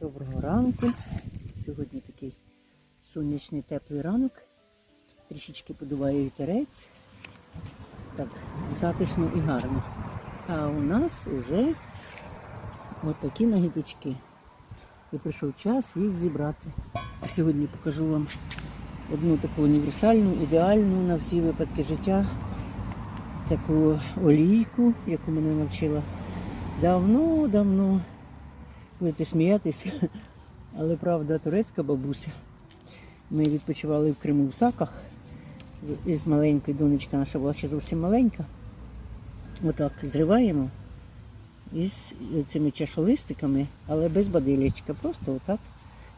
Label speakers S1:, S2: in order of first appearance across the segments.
S1: Доброго ранку. Сьогодні такий сонячний теплий ранок. Трішечки подуває вітерець. Так, затишно і гарно. А у нас вже от такі нагідочки. І прийшов час їх зібрати. Сьогодні покажу вам одну таку універсальну, ідеальну на всі випадки життя. Таку олійку, яку мене навчила давно-давно будете сміятися, але правда турецька бабуся. Ми відпочивали в Криму в Саках з- маленькою донечка наша була ще зовсім маленька. Отак зриваємо із цими чашолистиками, але без бадилячка. Просто отак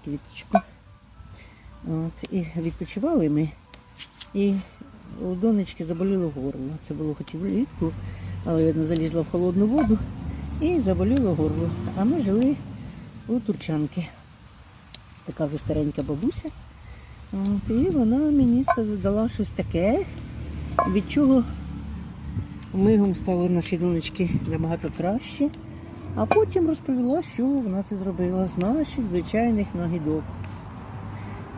S1: квіточку. От, і відпочивали ми. І у донечки заболіло горло. Це було хоч і влітку, але видно залізла в холодну воду і заболіло горло. А ми жили у Турчанки. Така вже старенька бабуся. От, і вона мені дала щось таке, від чого мигом стало наші донечки набагато краще. А потім розповіла, що вона це зробила з наших звичайних нагідок.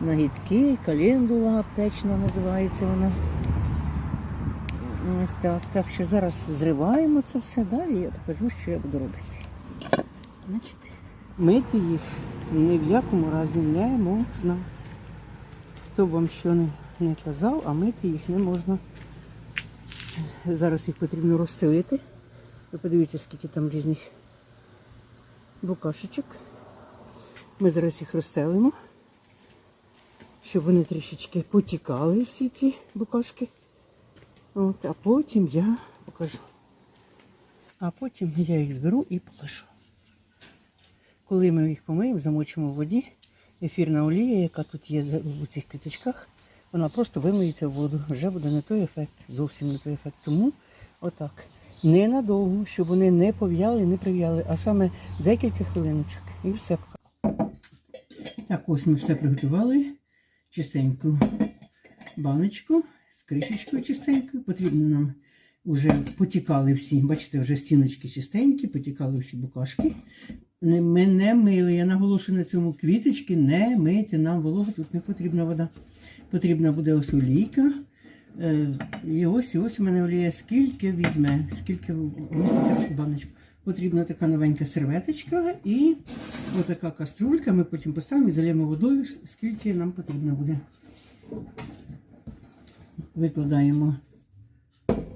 S1: Нагідки, календула аптечна називається вона. Ось так. Так що зараз зриваємо це все далі. Я покажу, що я буду робити. Бачите? Мити їх ні в якому разі не можна. Хто вам що не, не казав, а мити їх не можна. Зараз їх потрібно розстелити. Ви подивіться, скільки там різних букашечок. Ми зараз їх розстелимо, щоб вони трішечки потікали, всі ці букашки. От, а потім я покажу. А потім я їх зберу і покажу. Коли ми їх помиємо, замочимо в воді, ефірна олія, яка тут є у цих квіточках, вона просто вимиється в воду. Вже буде не той ефект, зовсім не той ефект. Тому отак. Ненадовго, щоб вони не пов'яли, не прив'яли, а саме декілька хвилиночок. І все. Так, ось ми все приготували. Чистеньку баночку з кришечкою чистенькою. Потрібно нам вже потікали всі. Бачите, вже стіночки чистенькі, потікали всі букашки. Ми не мили. Я наголошую на цьому квіточки, не мити. Нам волога тут не потрібна вода. Потрібна буде ось олійка. Е, і ось і ось у мене олія скільки візьме, скільки вміститься в баночку. Потрібна така новенька серветочка і отака каструлька. Ми потім поставимо і залємо водою, скільки нам потрібно буде. Викладаємо,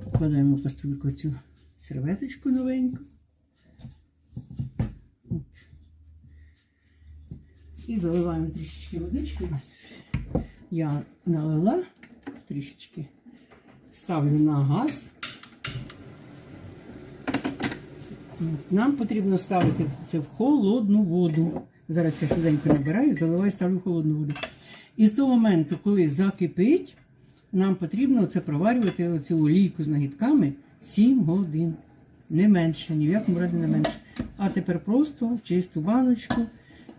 S1: покладаємо в каструльку цю серветочку новеньку. І заливаємо трішечки водички. Я налила трішечки, ставлю на газ. Нам потрібно ставити це в холодну воду. Зараз я швиденько набираю, заливаю, ставлю в холодну воду. І з того моменту, коли закипить, нам потрібно це проварювати оцю олійку з нагідками 7 годин. Не менше, ні в якому разі не менше. А тепер просто в чисту баночку,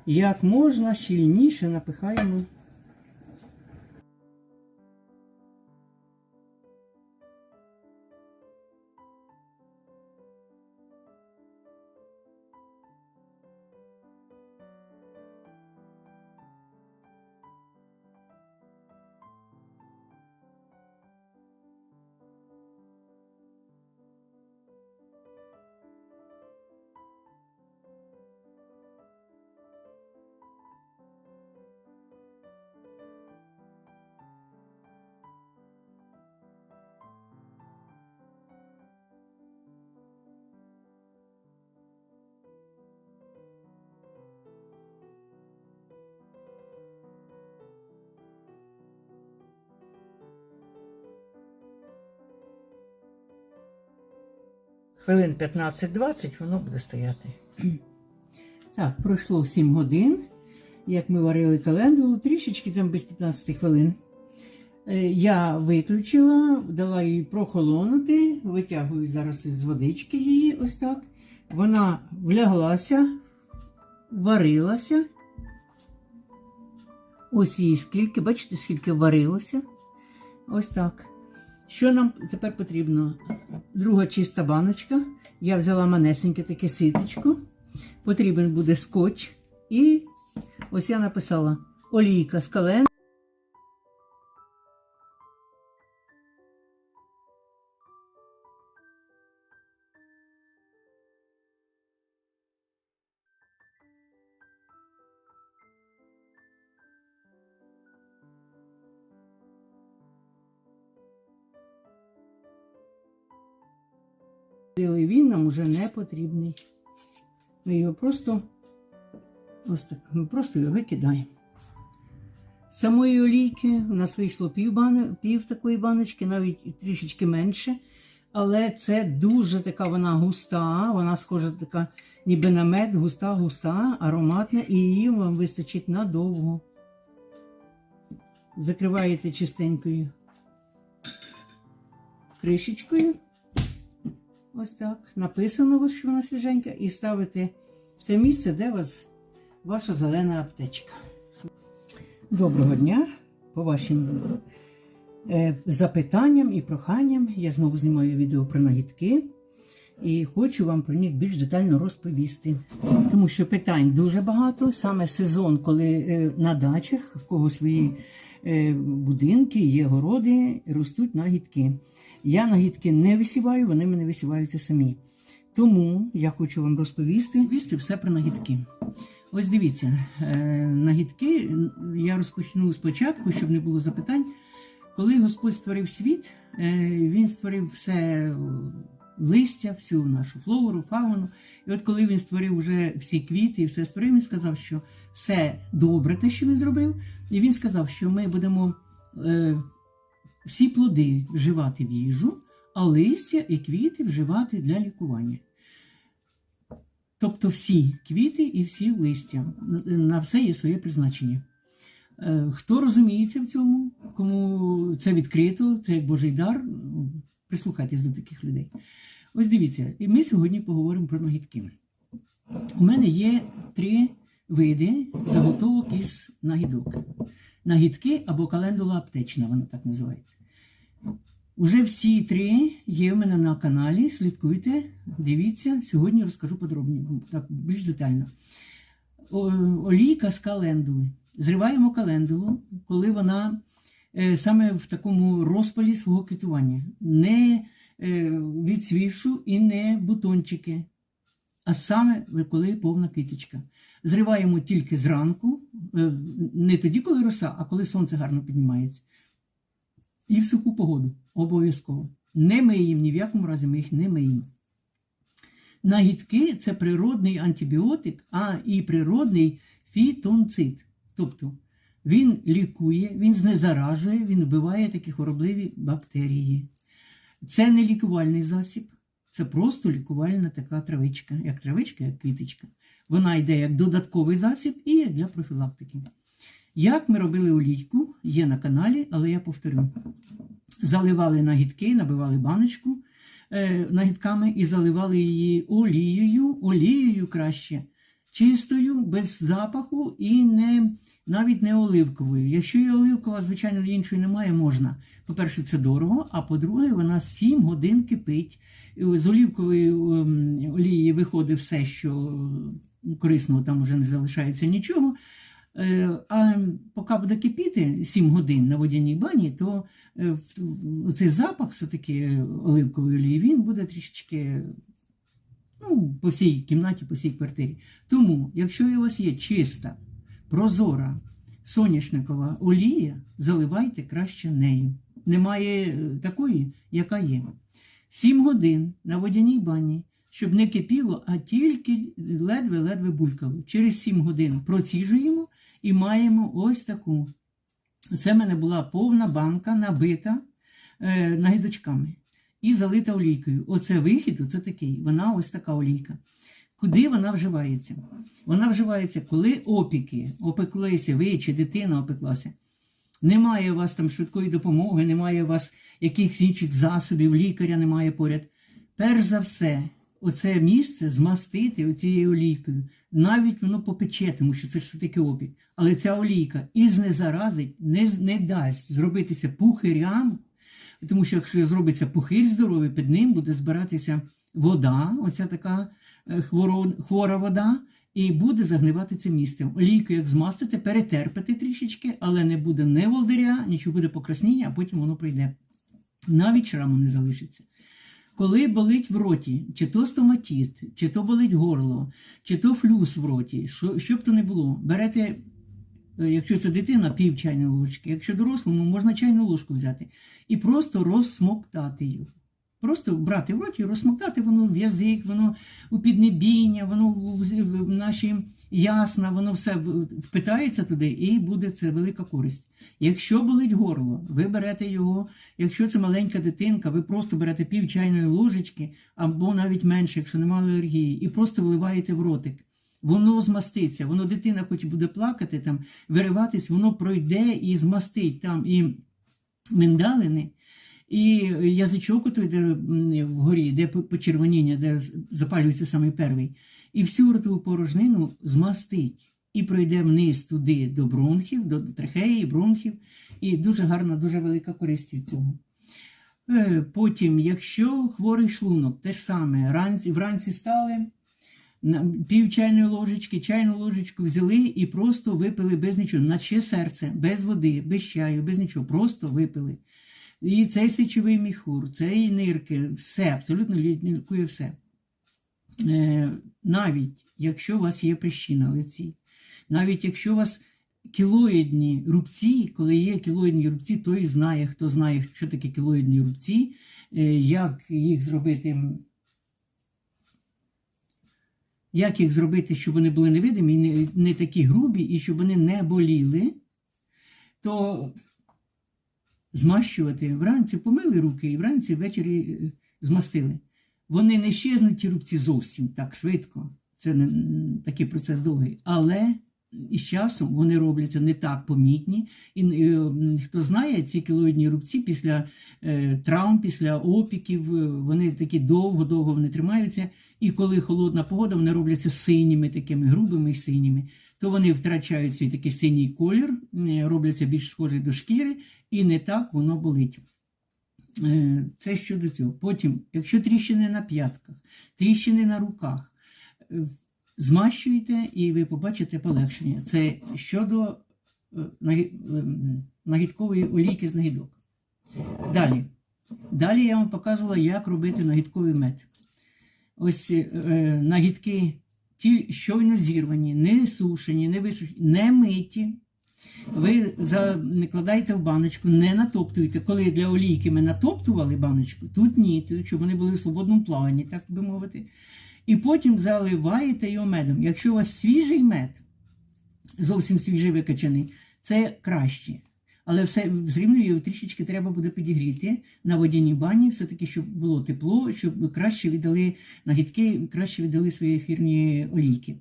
S1: як можна щільніше напихаємо. Хвилин 15-20 воно буде стояти. Так, пройшло 7 годин. Як ми варили календулу, трішечки там без 15 хвилин. Е, Я виключила, дала їй прохолонути, витягую зараз із водички її ось так. Вона вляглася, варилася. Ось її скільки, бачите, скільки варилося. Ось так. Що нам тепер потрібно? Друга чиста баночка. Я взяла манесеньке таке ситочко. Потрібен буде скотч І ось я написала олійка з кален. Він нам уже не потрібний. Ми його просто ось так, ми просто його викидаємо. Самої олійки у нас вийшло пів, бани, пів такої баночки, навіть трішечки менше. Але це дуже така вона густа, вона схожа така, ніби на мед, густа, густа, ароматна, і її вам вистачить надовго. Закриваєте чистенькою кришечкою. Ось так. Написано, що вона свіженька, і ставите в те місце, де вас ваша зелена аптечка. Доброго дня! По вашим е, запитанням і проханням я знову знімаю відео про нагідки і хочу вам про них більш детально розповісти. Тому що питань дуже багато. Саме сезон, коли е, на дачах, в кого свої е, будинки, є городи, ростуть нагідки. Я нагідки не висіваю, вони мене висіваються самі. Тому я хочу вам розповісти розповісти все про нагідки. Ось дивіться, е, нагідки я розпочну спочатку, щоб не було запитань. Коли Господь створив світ, е, Він створив все листя, всю нашу флору, фауну. І от коли він створив вже всі квіти і все створив, він сказав, що все добре, те, що він зробив. І він сказав, що ми будемо е, всі плоди вживати в їжу, а листя і квіти вживати для лікування. Тобто всі квіти і всі листя. На все є своє призначення. Е, Хто розуміється в цьому, кому це відкрито, це як Божий дар, прислухайтесь до таких людей. Ось дивіться, і ми сьогодні поговоримо про нагідки. У мене є три види заготовок із нагідок. Нагідки або календула аптечна, вона так називається. Уже всі три є в мене на каналі. Слідкуйте, дивіться. Сьогодні розкажу подробні, так більш детально. Олійка з календули. Зриваємо календулу, коли вона е, саме в такому розпалі свого квітування. Не е, відсвівшу і не бутончики, а саме коли повна квіточка. Зриваємо тільки зранку, е, не тоді, коли роса, а коли сонце гарно піднімається. І в суху погоду. Обов'язково. Не миємо, ні в якому разі ми їх не миємо. Нагідки це природний антибіотик, а і природний фітонцид. Тобто він лікує, він знезаражує, він вбиває такі хворобливі бактерії. Це не лікувальний засіб, це просто лікувальна така травичка, як травичка, як квіточка. Вона йде як додатковий засіб і для профілактики. Як ми робили олійку, є на каналі, але я повторю. Заливали нагідки, набивали баночку е, нагідками і заливали її олією, олією краще, чистою, без запаху і не, навіть не оливковою. Якщо є оливкова, звичайно, іншої немає, можна. По-перше, це дорого, а по-друге, вона 7 годин кипить. З олівкової ем, олії виходить все, що корисного там вже не залишається нічого. Е, А поки буде кипіти 7 годин на водяній бані, то е, цей запах все-таки оливкової олії він буде трішечки ну, по всій кімнаті, по всій квартирі. Тому, якщо у вас є чиста, прозора соняшникова олія, заливайте краще нею. Немає е, такої, яка є. 7 годин на водяній бані, щоб не кипіло, а тільки ледве-ледве булькало. Через 7 годин проціжуємо і маємо ось таку. Це в мене була повна банка набита е, нагідочками і залита олійкою. Оце вихід, оце такий. Вона ось така олійка. Куди вона вживається? Вона вживається, коли опіки, опеклися, ви чи дитина опеклася. Немає у вас там швидкої допомоги, немає у вас якихось інших засобів, лікаря немає поряд. Перш за все, оце місце змастити оцією олійкою. Навіть воно попече, тому що це ж все-таки опік. Але ця олійка і знезаразить, не, не дасть зробитися пухирям, тому що якщо зробиться пухир здоровий, під ним буде збиратися вода, оця така е, хворо, хвора вода,
S2: і буде загнивати це місце. Олійку, як змастите, перетерпите трішечки, але не буде не волдиря, нічого буде покраснення, а потім воно пройде. Навіть шраму не залишиться. Коли болить в роті, чи то стоматіт, чи то болить горло, чи то флюс в роті, що, що б то не було, берете, е, якщо це дитина, пів чайної ложки, якщо дорослому, можна чайну ложку взяти і просто розсмоктати його. Просто брати в роті, розсмоктати воно в язик, воно у піднебіння, воно в, наші ясна, воно все впитається туди і буде це велика користь. Якщо болить горло, ви берете його, якщо це маленька дитинка, ви просто берете пів чайної ложечки або навіть менше, якщо немає алергії, і просто вливаєте в ротик. Воно змаститься, воно дитина хоч буде плакати, там, вириватись, воно пройде і змастить там і миндалини, і язичок той, де вгорі, де почервоніння, де запалюється саме перший, і всю ротову порожнину змастить. І пройде вниз туди до бронхів, до трахеї, бронхів, і дуже гарна, дуже велика користь від цього. Е, Потім, якщо хворий шлунок, те ж саме, ранці, вранці стали, пів чайної ложечки, чайну ложечку взяли і просто випили без нічого, наче серце, без води, без чаю, без нічого, просто випили. І цей сечовий міхур, цей нирки, все, абсолютно лікує все. Е, навіть якщо у вас є прищі на лиці, навіть якщо у вас кілоїдні рубці, коли є кілоїдні рубці, той знає, хто знає, що таке кілоїдні рубці, е, як їх зробити. Як їх зробити, щоб вони були невидимі, не, не такі грубі, і щоб вони не боліли, то змащувати вранці, помили руки і вранці ввечері е, змастили. Вони не щезнуть ті рубці зовсім так швидко. Це не такий процес довгий. Але із часом вони робляться не так помітні. І е, м, хто знає, ці кілоїдні рубці після е, травм, після опіків, е, вони такі довго-довго вони тримаються. І коли холодна погода, вони робляться синіми, такими грубими і синіми, то вони втрачають свій такий синій колір, робляться більш схожі до шкіри, і не так воно болить. Е, Це щодо цього. Потім, якщо тріщини на п'ятках, тріщини на руках, е, змащуйте і ви побачите полегшення. Це щодо е, нагідкової олійки з нагідок. Далі. Далі я вам показувала, як робити нагідковий мед. Ось е, нагідки, ті щойно зірвані, не сушені, не висушені, не миті. Ви закладаєте в баночку, не натоптуєте. Коли для олійки ми натоптували баночку, тут ні, щоб вони були в свободному плаванні, так би мовити. І потім заливаєте його медом. Якщо у вас свіжий мед, зовсім свіжий викачаний, це краще. Але все, рівно його трішечки треба буде підігріти на водяній бані, все-таки, щоб було тепло, щоб краще віддали нагідки, краще віддали свої ефірні олійки.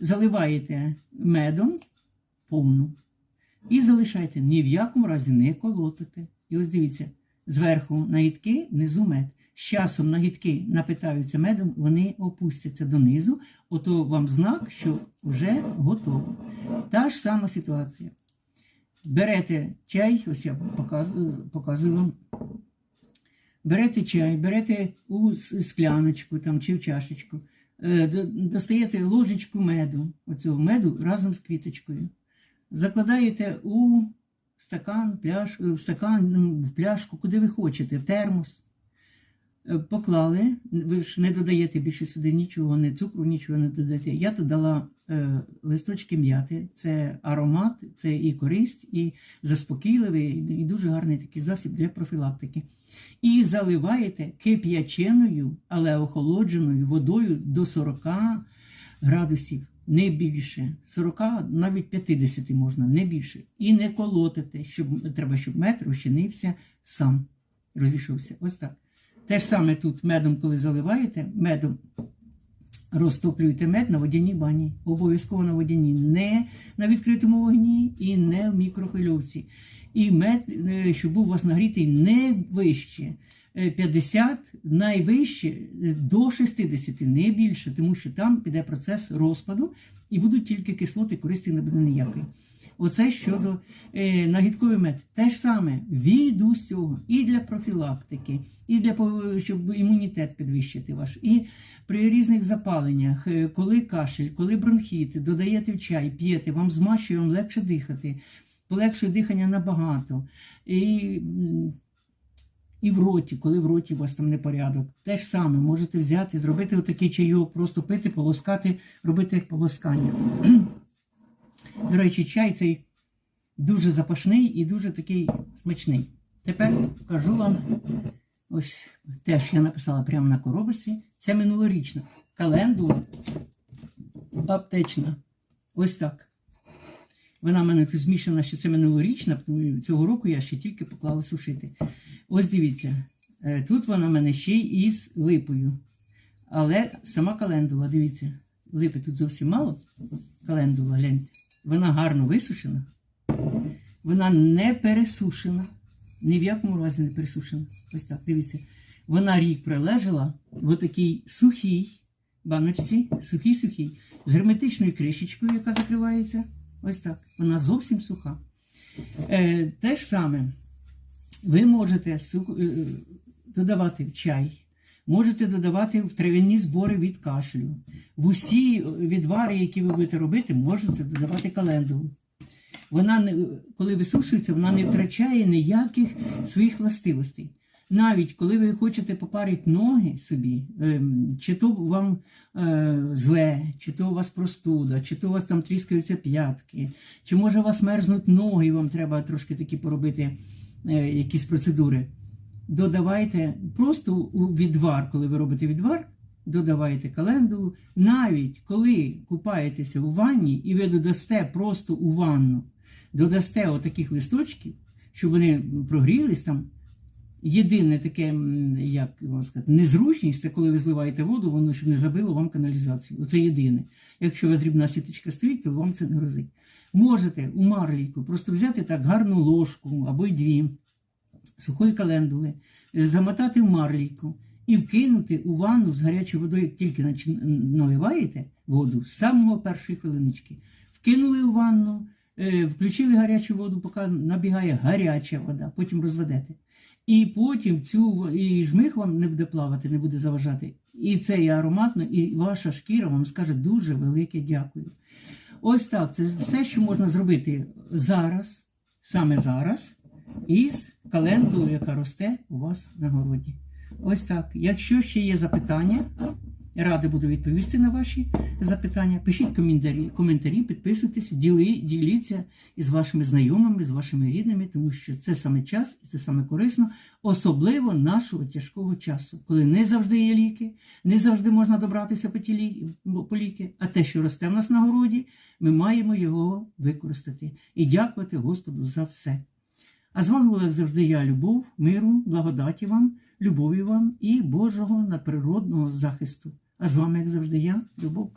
S2: Заливаєте медом повну. І залишайте, ні в якому разі не колотите. І ось дивіться, зверху нагідки, внизу мед. З часом нагідки напитаються медом, вони опустяться донизу, ото вам знак, що вже готово. Та ж сама ситуація. Берете чай, ось я показую, показую вам. Берете чай, берете у скляночку там, чи в чашечку, е, достаєте ложечку меду, оцього меду разом з квіточкою закладаєте у стакан, пляшку, в стакан, ну, в пляшку, куди ви хочете, в термос. Е, Поклали, ви ж не додаєте більше сюди нічого, не цукру, нічого не додаєте. Я додала е, листочки м'яти. Це аромат, це і користь, і заспокійливий, і дуже гарний такий засіб для профілактики. І заливаєте кип'яченою, але охолодженою водою до 40 градусів, не більше. 40, навіть 50 можна, не більше. І не колотите, щоб треба, щоб мед розчинився сам, розійшовся. Ось так. Те ж саме тут медом, коли заливаєте, медом розтоплюєте мед на водяній бані. Обов'язково на водяній, не на відкритому вогні і не в мікрохвильовці. І мед, е, щоб був у вас нагрітий не вище. е, 50, найвище е, до 60, не більше, тому що там піде процес розпаду, І будуть тільки кислоти, користі не буде ніякої. Оце щодо е, нагідковий мед. Те ж саме від усього, і для профілактики, і для щоб імунітет підвищити ваш, і при різних запаленнях, е, коли кашель, коли бронхіти, додаєте в чай, п'єте, вам змащує, вам легше дихати, полегшує дихання набагато. І, і в роті, коли в роті у вас там непорядок, те ж саме можете взяти, зробити отакий чайок, просто пити, полоскати, робити як полоскання. До речі, чай цей дуже запашний і дуже такий смачний. Тепер покажу вам ось теж я написала прямо на коробочці. Це минулорічна календула аптечна. Ось так. Вона в мене тут змішана, що це минулорічна, тому цього року я ще тільки поклала сушити. Ось дивіться, е, тут вона в мене ще й із липою. Але сама календула, дивіться, липи тут зовсім мало. Календула, гляньте. Вона гарно висушена. Вона не пересушена. Ні в якому разі не пересушена. Ось так, дивіться. Вона рік пролежала в такій сухій баночці, сухій-сухій, з герметичною кришечкою, яка закривається. Ось так. Вона зовсім суха. Е, те ж саме, ви можете е, додавати в чай, можете додавати в трав'яні збори від кашлю. В усі відвари, які ви будете робити, можете додавати календулу. Вона, коли висушується, вона не втрачає ніяких своїх властивостей. Навіть коли ви хочете попарити ноги собі, ем, чи то вам е, зле, чи то у вас простуда, чи то у вас там тріскаються п'ятки, чи може у вас мерзнуть ноги, і вам треба трошки такі поробити е, якісь процедури. Додавайте просто у відвар, коли ви робите відвар, додавайте календулу. Навіть коли купаєтеся у ванні і ви додасте просто у ванну, додасте отаких листочків, щоб вони прогрілись там. Єдине таке, як вам сказати, незручність, це коли ви зливаєте воду, воно щоб не забило вам каналізацію. Оце єдине. Якщо у вас дрібна сіточка стоїть, то вам це не грозить. Можете у марлійку просто взяти так гарну ложку або й дві сухої календули, е, замотати в марлійку і вкинути у ванну з гарячою водою, тільки наливаєте воду з самого першої хвилиночки. Вкинули у ванну, е, включили гарячу воду, поки набігає гаряча вода, потім розведете. І потім цю і жмих вам не буде плавати, не буде заважати. І це і ароматно, і ваша шкіра вам скаже дуже велике дякую. Ось так, це все, що можна зробити зараз, саме зараз, із календулою, яка росте у вас на городі. Ось так. Якщо ще є запитання, радий буду відповісти на ваші запитання. Пишіть коментарі, коментарі підписуйтесь, діли, діліться із вашими знайомими, з вашими рідними, тому що це саме час і це саме корисно, особливо нашого тяжкого часу, коли не завжди є ліки, не завжди можна добратися по, ті по ліки, а те, що росте в нас на городі, ми маємо його використати і дякувати Господу за все. А з вами була, як завжди, я, Любов, миру, благодаті вам, любові вам і Божого надприродного захисту. А з вами, як завжди, я, Любов.